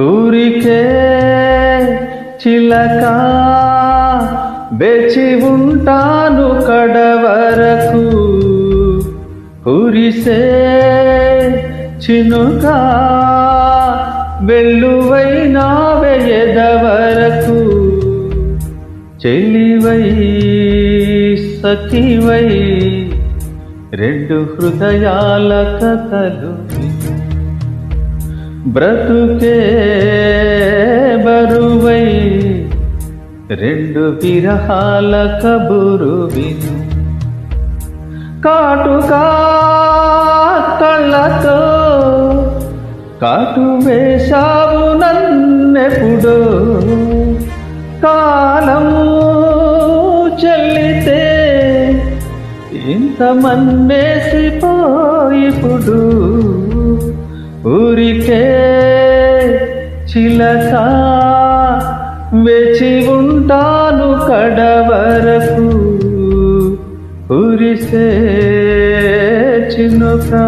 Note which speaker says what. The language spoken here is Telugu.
Speaker 1: ఊరికే చిలక వేచి ఉంటాను కడవరకు. కురిసే చినుక వెల్లువైనా వెయదవరకు చెలివై సఖివై రెండు హృదయాల కథలు బ్రతుకే బరువై రెండు విరహాల కబురు విను. కాటుకా కళ్ళతో కాటు వేశావు నన్నెప్పుడో. కాలం చెల్లితే ఇంత మన్నేసిపో చిలక వేచి ఉంటాను కడవరకు కురిసే చినుకా